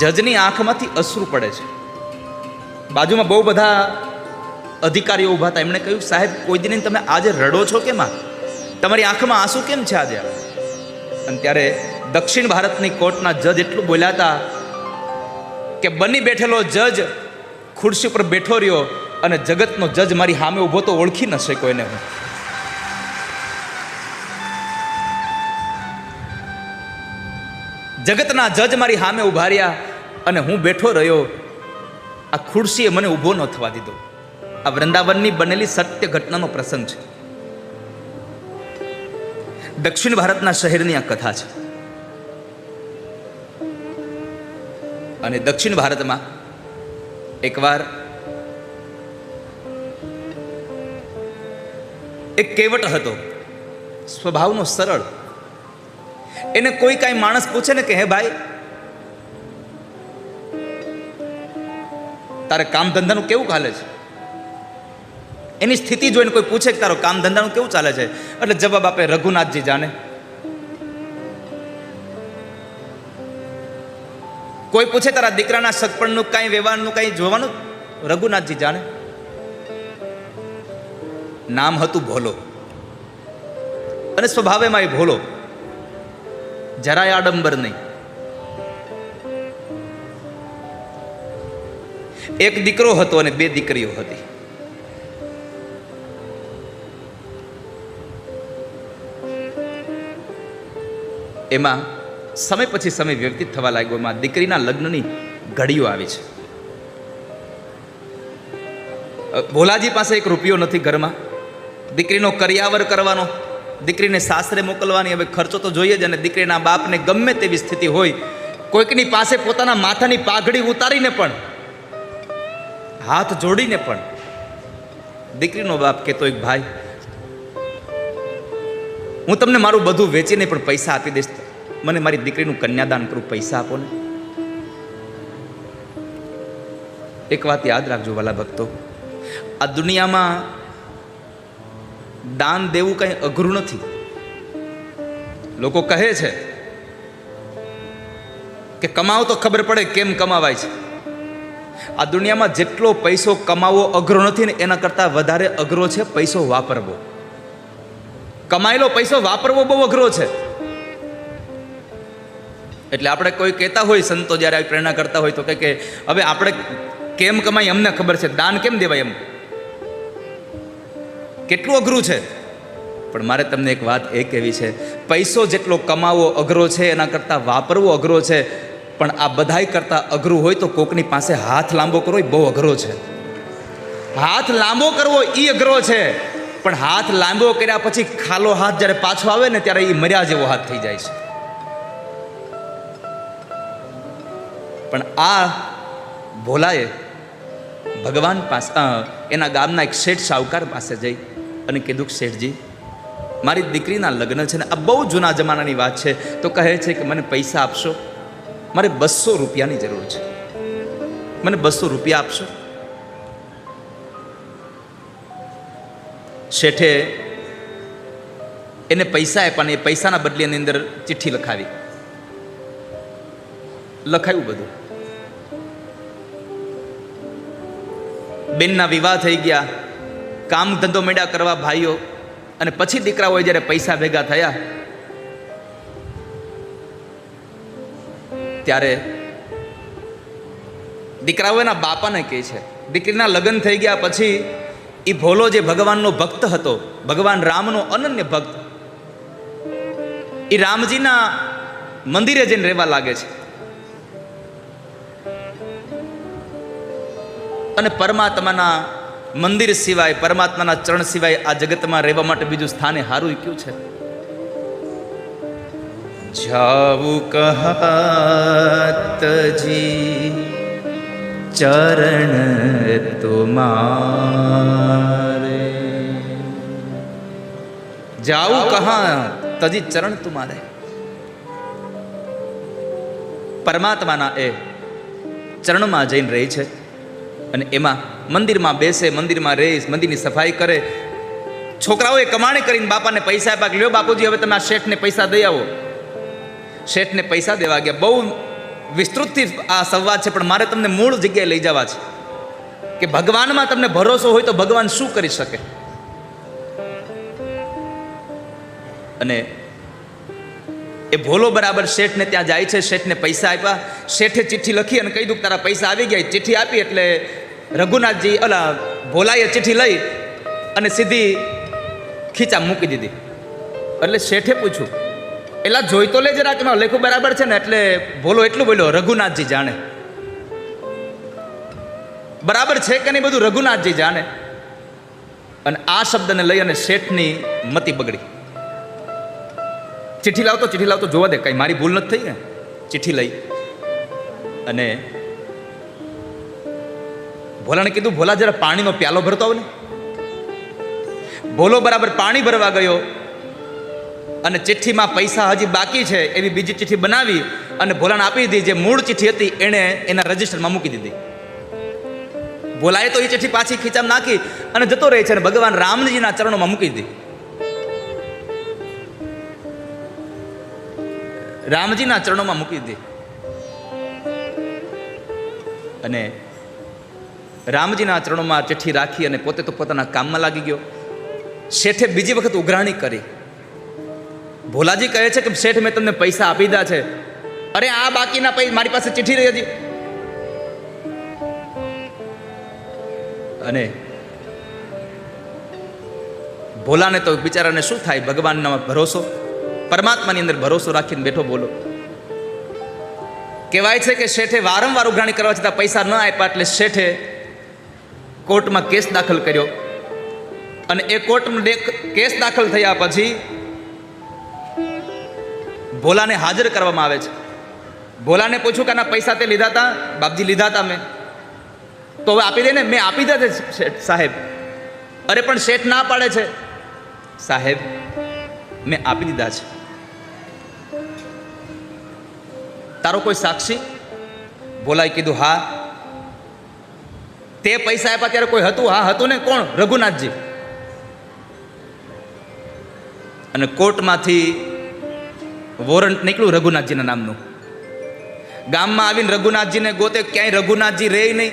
જજની આંખમાંથી અશ્રુ પડે છે. બાજુમાં બહુ બધા અધિકારીઓ ઊભા હતા. એમણે કહ્યું, સાહેબ, કોઈ દિને તમે આજે રડો છો કેમ તમારી આંખમાં આંસુ કેમ છે આજે? અને ત્યારે દક્ષિણ ભારતની કોર્ટના જજ એટલું બોલ્યા હતા કે બની બેઠેલો જજ ખુરશી ઉપર બેઠો રહ્યો અને જગતનો જજ મારી સામે ઊભો તો ઓળખી ન શક્યો એને હું. જગતના જજ મારી સામે ઊભા રહ્યા અને હું બેઠો રહ્યો. આ ખુરશીએ મને ઊભો ન થવા દીધો. આ વૃંદાવનની બનેલી સત્ય ઘટનાનો પ્રસંગ છે. દક્ષિણ ભારતના શહેરની આ કથા છે. અને દક્ષિણ ભારતમાં એકવાર એક કેવટ હતો. સ્વભાવનો સરળ એને કોઈ કાંઈ માણસ પૂછે ને કે, હે ભાઈ, તારે કામ ધંધાનું કેવું ચાલે છે? એની સ્થિતિ જોઈને કોઈ પૂછે કે, તારો કામ ધંધાનું કેવું ચાલે છે? એટલે જવાબ આપે, રઘુનાથજી જાણે. કોઈ પૂછે, તારા દીકરાના સગપણનું કાંઈ, વ્યવહારનું કાંઈ જોવાનું? રઘુનાથજી જાણે. નામ હતું ભોલો. અને સ્વભાવેમાં એ ભોલો. જરાય આડંબર નહીં. એક દીકરો હતો અને બે દીકરીઓ હતી. એમાં સમય પછી સમય વ્યતીત થવા લાગ્યો. એમાં દીકરીના લગ્નની ઘડીઓ આવી છે. ભોલાજી પાસે એક રૂપિયો નથી ઘરમાં. દીકરીનો કરિયાવર કરવાનો. દીકરીને સાસરે મોકલવાની હવે ખર્ચો તો જોઈએ જ અને દીકરીના બાપને ગમે તેવી સ્થિતિ હોય, કોઈકની પાસે પોતાના માથાની પાઘડી ઉતારીને પણ, હાથ જોડીને પણ દીકરીનો બાપ કહેતો એક ભાઈ, હું તમને મારું બધું વેચીને પણ પૈસા આપી દઈશ. મને મારી દીકરીનું કન્યાદાન કરું, પૈસા આપો ને. એક વાત યાદ રાખજો વાલા ભક્તો. આ દુનિયામાં દાન દેવું કંઈ અઘરું નથી. લોકો કહે છે કે કમાવો તો ખબર પડે કેમ કમાવાય છે. આ દુનિયામાં જેટલો પૈસો કમાવો અઘરો નથી ને એના કરતાં વધારે અઘરો છે પૈસો વાપરવો. કમાયેલો પૈસો વાપરવો બહુ અઘરો છે. એટલે આપણે કોઈ કહેતા હોય સંતો જ્યારે આવી પ્રેરણા કરતા હોય તો કે હવે આપણે કેમ કમાય અમને ખબર છે. દાન કેમ દેવાય એમ? કેટલું અઘરું છે? પણ મારે તમને એક વાત એ કહેવી છે, પૈસો જેટલો કમાવો અઘરો છે, એના કરતાં વાપરવો અઘરો છે, પણ આ બધાય કરતાં અઘરું હોય તો કોકની પાસે હાથ લાંબો કરવો એ બહુ અઘરો છે. હાથ લાંબો કરવો એ અઘરો છે, પણ હાથ લાંબો કર્યા પછી ખાલો હાથ જ્યારે પાછો આવે ને ત્યારે એ મર્યા જેવો હાથ થઈ જાય છે. પણ આ ભોલાએ ભગવાન પાસે એના ગામના એક શેઠ સાવકાર પાસે જઈ અને કીધું કે શેઠજી, મારી દીકરીના લગ્ન છે ને, આ બહુ જૂના જમાનાની વાત છે. તો કહે છે કે મને પૈસા આપશો? મારે બસો રૂપિયાની જરૂર છે. મને બસો રૂપિયા આપશો? શેઠે એને પૈસા આપ્યા ને એ પૈસાના બદલે એની અંદર ચિઠ્ઠી લખાવી. લખાયું બધું. બેનના વિવાહ થઈ ગયા. કામ ધંધો મેળા કરવા ભાઈઓ અને પછી દીકરાઓએ જ્યારે પૈસા ભેગા થયા, ત્યારે દીકરાઓ એના બાપાને કહે છે, દીકરીના લગ્ન થઈ ગયા પછી એ ભોલો જે ભગવાનનો ભક્ત હતો, ભગવાન રામનો અનન્ય ભક્ત એ રામજીના મંદિરે જઈને રહેવા લાગે છે. અને પરમાત્માના મંદિર સિવાય, પરમાત્માના ચરણ સિવાય આ જગતમાં રહેવા માટે બીજું સ્થાને હારું ક્યું છે? જાવું કહતજી, ચરણ તુમારે જાવું કહા તજી ચરણ તુમારે પરમાત્માના એ ચરણમાં જઈને રહી છે અને એમાં મંદિરમાં બેસે, મંદિરમાં રહે, મંદિરની સફાઈ કરે. છોકરાઓએ કમાણી કરીને બાપાને પૈસા આપ્યા કે, લ્યો બાપુજી, હવે તમે આ શેઠને પૈસા દઈ આવો. શેઠને પૈસા દેવા ગયા. બહુ વિસ્તૃતથી આ સંવાદ છે, પણ મારે તમને મૂળ જગ્યાએ લઈ જવા છે કે ભગવાનમાં તમને ભરોસો હોય તો ભગવાન શું કરી શકે? અને એ ભોલો બરાબર શેઠને ત્યાં જાય છે, શેઠને પૈસા આપ્યા. શેઠે ચિઠ્ઠી લખી અને કહી દઉં તારા પૈસા આવી ગયા. ચિઠ્ઠી આપી એટલે રઘુનાથજી અલા ભોલાએ ચિઠ્ઠી લઈ અને સીધી ખીચા મૂકી દીધી. એટલે શેઠે પૂછ્યું, એલા જોઈ તો લેજે રાખ લેખું બરાબર છે ને? એટલે ભોલો એટલું બોલ્યો, રઘુનાથજી જાણે. બરાબર છે કે નહીં બધું? રઘુનાથજી જાણે. અને આ શબ્દને લઈ અને શેઠની મતિ બગડી. ચિઠ્ઠી લાવતો ચિઠ્ઠી લાવતો, જોવા દે, કઈ મારી ભૂલ નથી થઈ ને? ચિઠ્ઠી લઈ અને ભોલાને કીધું, ભોલા, જરા પાણીનો પ્યાલો ભરતો આવ ભોલો બરાબર, પાણી ભરવા ગયો અને ચિઠ્ઠીમાં પૈસા હજી બાકી છે, એવી બીજી ચિઠ્ઠી બનાવી અને ભોલાને આપી દીધી, જે મૂળ ચિઠ્ઠી હતી, એણે એના રજિસ્ટરમાં મૂકી દીધી. ભોલાએ તો એ ચિઠ્ઠી પાછી ખીચામાં નાખી અને જતો રહે છે અને ભગવાન રામજીના ચરણોમાં મૂકી દીધી. રામજીના ચરણોમાં મૂકી દીધી. અને રામજીના ચરણોમાં ચિઠ્ઠી રાખી અને પોતે તો પોતાના કામમાં લાગી ગયો. શેઠે બીજી વખત ઉઘરાણી કરી. ભોલાજી કહે છે કે શેઠ મેં તમને પૈસા આપી દીધા છે. અરે આ બાકીના પૈસા મારી પાસે ચિઠ્ઠી રહી હતી અને ભોલાને તો બિચારાને શું થાય? ભગવાનના ભરોસો, પરમાત્માની અંદર ભરોસો રાખીને બેઠો બોલો. કહેવાય છે કે શેઠે વારંવાર ઉઘરાણી કરવા છતાં પૈસા ન આપ્યા એટલે શેઠે કોર્ટમાં કેસ દાખલ કર્યો. અને એ કોર્ટમાં કેસ દાખલ થયા પછી ભોલાને હાજર કરવામાં આવે છે. ભોલાને પૂછ્યું કે આના પૈસા તે લીધા હતા બાપજી, લીધા હતા મેં. તો હવે આપી દે ને, મેં આપી છે શેઠ, સાહેબ. અરે પણ શેઠ ના પાડે છે. સાહેબ, મેં આપી દીધા છે. તારો કોઈ સાક્ષી? ભોલાએ કીધું, હા તે પૈસા આપ્યા ત્યારે કોઈ હતું? હા, હતું ને? કોણ? રઘુનાથજી. અને કોર્ટમાંથી વોરંટ નીકળ્યું રઘુનાથજીના નામનું. ગામમાં આવીને રઘુનાથજીને ગોતે, ક્યાંય રઘુનાથજી રહે નહીં.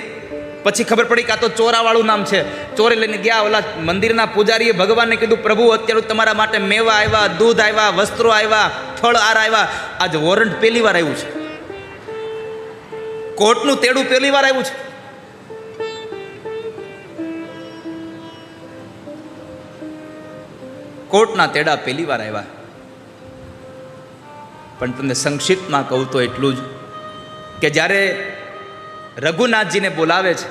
પછી ખબર પડી કે આ તો ચોરાવાળું નામ છે. ચોરે લઈને ગયા, ઓલા મંદિરના પૂજારીએ ભગવાનને કીધું, પ્રભુ, અત્યારે તમારા માટે મેવા આવ્યા, દૂધ આવ્યા, વસ્ત્રો આવ્યા, ફળ આર આવ્યા. આજ વોરંટ પહેલી વાર આવ્યું છે. કોર્ટનું તેડું પહેલી વાર આવ્યું છે. કોર્ટના તેડા પહેલી વાર આવ્યા. પણ તમને સંક્ષિપ્તમાં કહું તો એટલું જ કે જ્યારે રઘુનાથજીને બોલાવે છે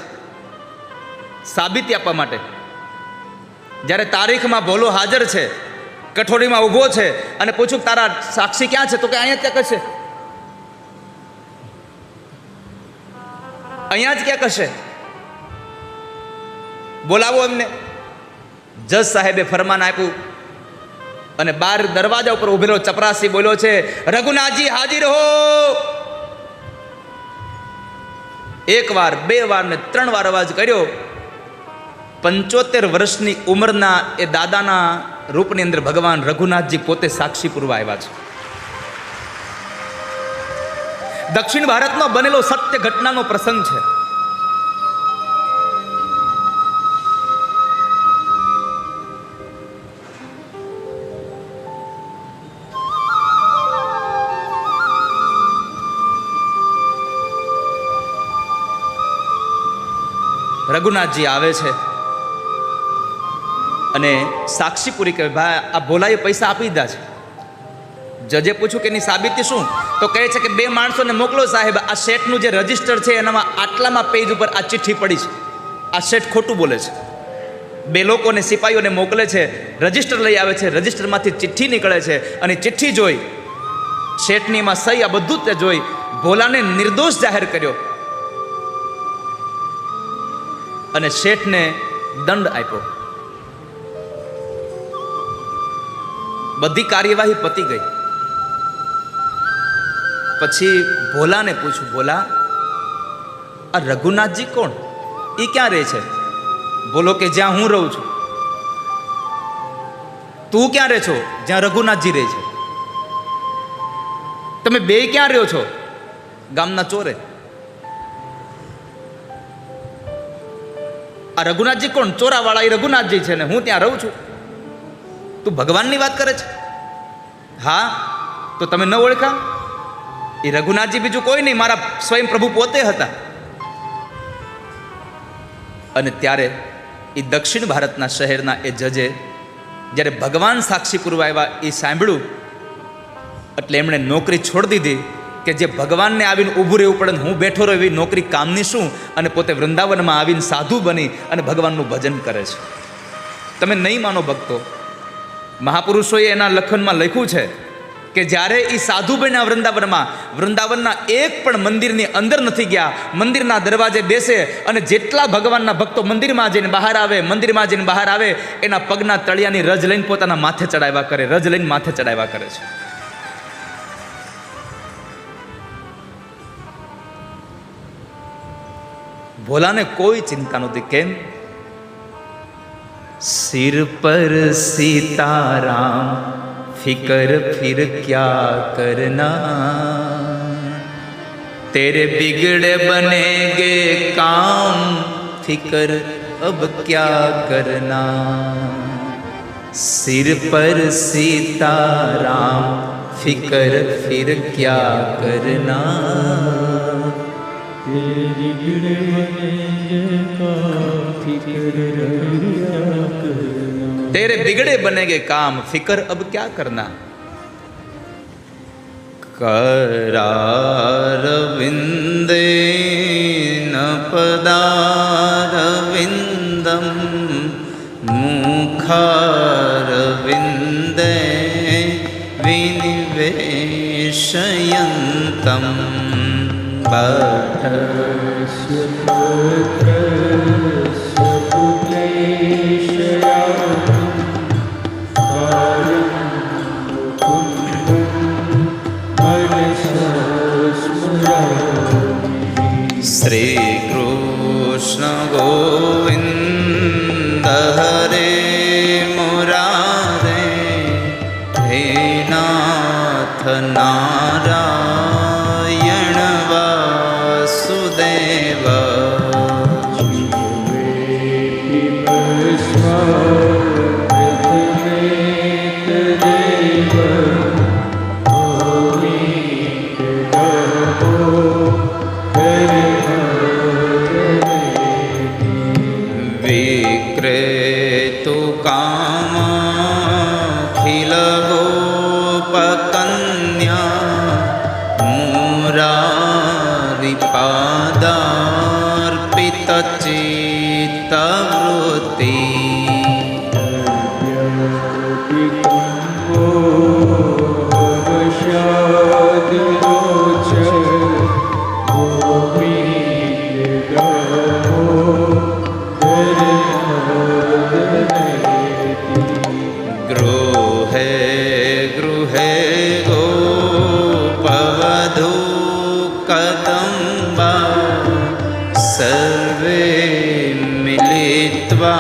સાબિતી આપવા માટે, જ્યારે તારીખમાં ભોલો હાજર છે, કઠોળીમાં ઊભો છે અને પૂછું તારા સાક્ષી ક્યાં છે, તો કે અહીંયા ક્યાં કશે અહીંયા જ ક્યાં કશે બોલાવો એમને. જજ સાહેબે ફરમાન આપ્યું અને બાર દરવાજા ઉપર ઉભેલો ચપરાસી બોલ્યો છે, રઘુનાથજી હાજર હો. એક વાર બે વાર ને ત્રણ વાર અવાજ કર્યો. પંચોતેર વર્ષની ઉંમરના એ દાદાના રૂપની અંદર ભગવાન રઘુનાથજી પોતે સાક્ષી પૂરવા આવ્યા છે. દક્ષિણ ભારતમાં બનેલો સત્ય ઘટનાનો પ્રસંગ છે. રઘુનાથજી આવે છે. અને સાક્ષી પૂરી ભાઈ, આ ભોલાએ પૈસા આપી દીધા છે. જજે પૂછ્યું કે એની સાબિતી શું? તો કહે છે કે બે માણસોને મોકલો સાહેબ, આ શેઠનું જે રજિસ્ટર છે એનામાં આટલામાં પેજ ઉપર આ ચિઠ્ઠી પડી છે. આ શેઠ ખોટું બોલે છે. બે લોકોને સિપાહીઓને મોકલે છે, રજિસ્ટર લઈ આવે છે, રજિસ્ટરમાંથી ચિઠ્ઠી નીકળે છે અને ચિઠ્ઠી જોઈ. શેઠની એમાં સહી આ બધું જ જોઈ. ભોલાને નિર્દોષ જાહેર કર્યો. અને શેઠને દંડ આપ્યો. બધી કાર્યવાહી પતી ગઈ. પછી ભોલાને પૂછ્યું, ભોલા, આ રઘુનાથજી કોણ? એ ક્યાં રહે છે? બોલો કે જ્યાં હું રહું છું. તું ક્યાં રહે છો? જ્યાં રઘુનાથજી રહે છે. તમે બે ક્યાં રહ્યો છો? ગામના ચોરે. આ રઘુનાથજી કોણ? ચોરાવાળા એ રઘુનાથજી છે ને હું ત્યાં રહું છું. તું ભગવાનની વાત કરે છે? હા? તો તમે ન ઓળખા? એ રઘુનાથજી બીજું કોઈ નહીં, મારા સ્વયં પ્રભુ પોતે હતા. અને ત્યારે એ દક્ષિણ ભારતના શહેરના એ જજે, જ્યારે ભગવાન સાક્ષી પૂર્વ આવ્યા એ સાંભળ્યું, એટલે એમણે નોકરી છોડી દીધી. કે જે ભગવાનને આવીને ઊભું રહેવું પડે હું બેઠો રહ્યો એવી નોકરી કામની શું? અને પોતે વૃંદાવનમાં આવીને સાધુ બની અને ભગવાનનું ભજન કરે છે. તમે નહીં માનો ભક્તો. મહાપુરુષોએ એના લખનમાં લખ્યું છે કે જ્યારે એ સાધુ બન્યા વૃંદાવનમાં, વૃંદાવનના એક પણ મંદિરની અંદર નથી ગયા, મંદિરના દરવાજે બેસે અને જેટલા ભગવાનના ભક્તો મંદિરમાં જઈને બહાર આવે, મંદિરમાં જઈને બહાર આવે, એના પગના તળિયાની રજ લઈને પોતાના માથે ચડાવ્યા કરે, રજ લઈને માથે ચડાવ્યા કરે છે. ભોલાને કોઈ ચિંતા નહોતી કેમ सिर पर सीताराम फिकर फिर क्या करना तेरे बिगड़े बनेगे काम फिकर अब क्या करना सिर पर सीताराम फिकर फिर क्या करना तेरी गिरे बनेंगे काफी कर क्या करना तेरे बिगड़े बनेगे काम फिकर अब क्या करना करारविन्दे न पदारविन्दं मुखारविन्दे विनिवेशयन्तं bờ thơ xuyên thơ Shri Krishna go સર્વે મિલિત્વા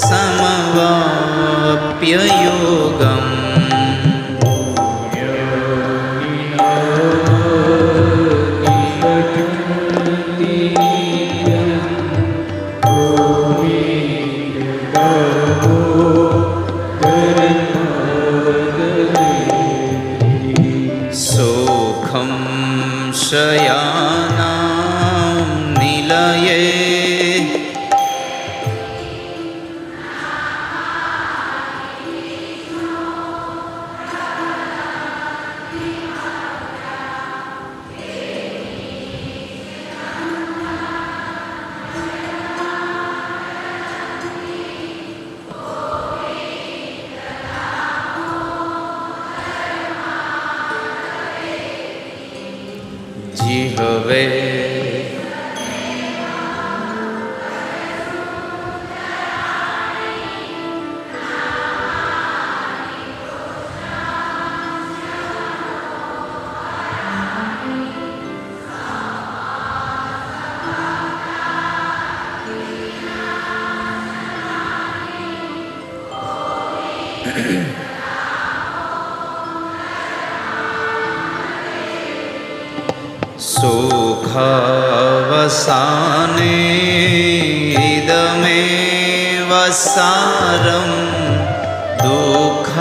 સમવાપ્ય યોગમ સારમ દુઃખાવસાને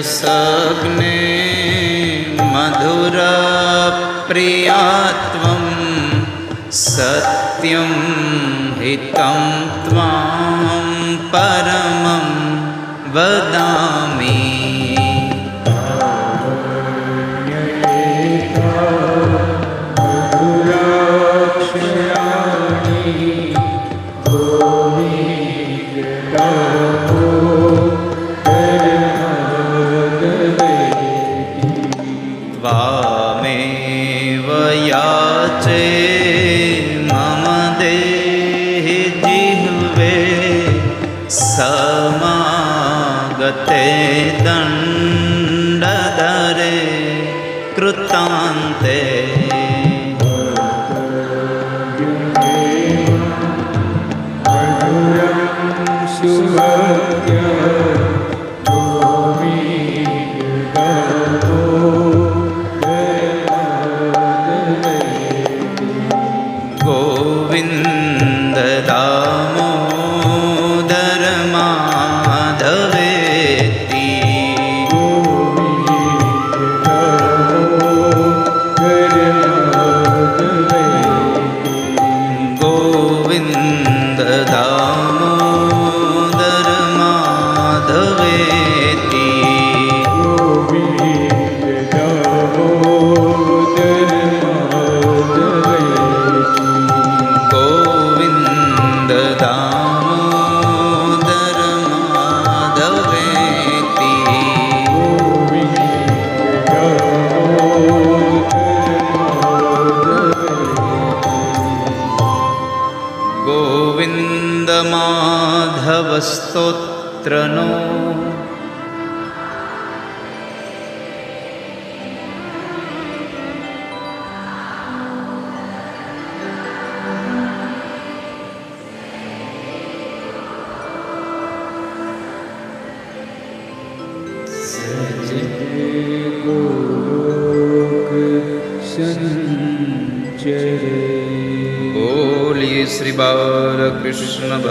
रसग्ने मधुरप्रियात्वं सत्यं हितं त्वां परमं वदामि ਸੁਮਤਿਆ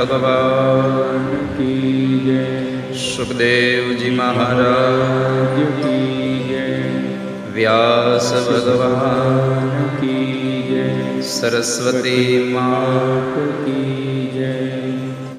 ભગવાન કી જય. સુખદેવજી મહારાજ કી જય. વ્યાસ ભગવાન કી જય. સરસ્વતી મા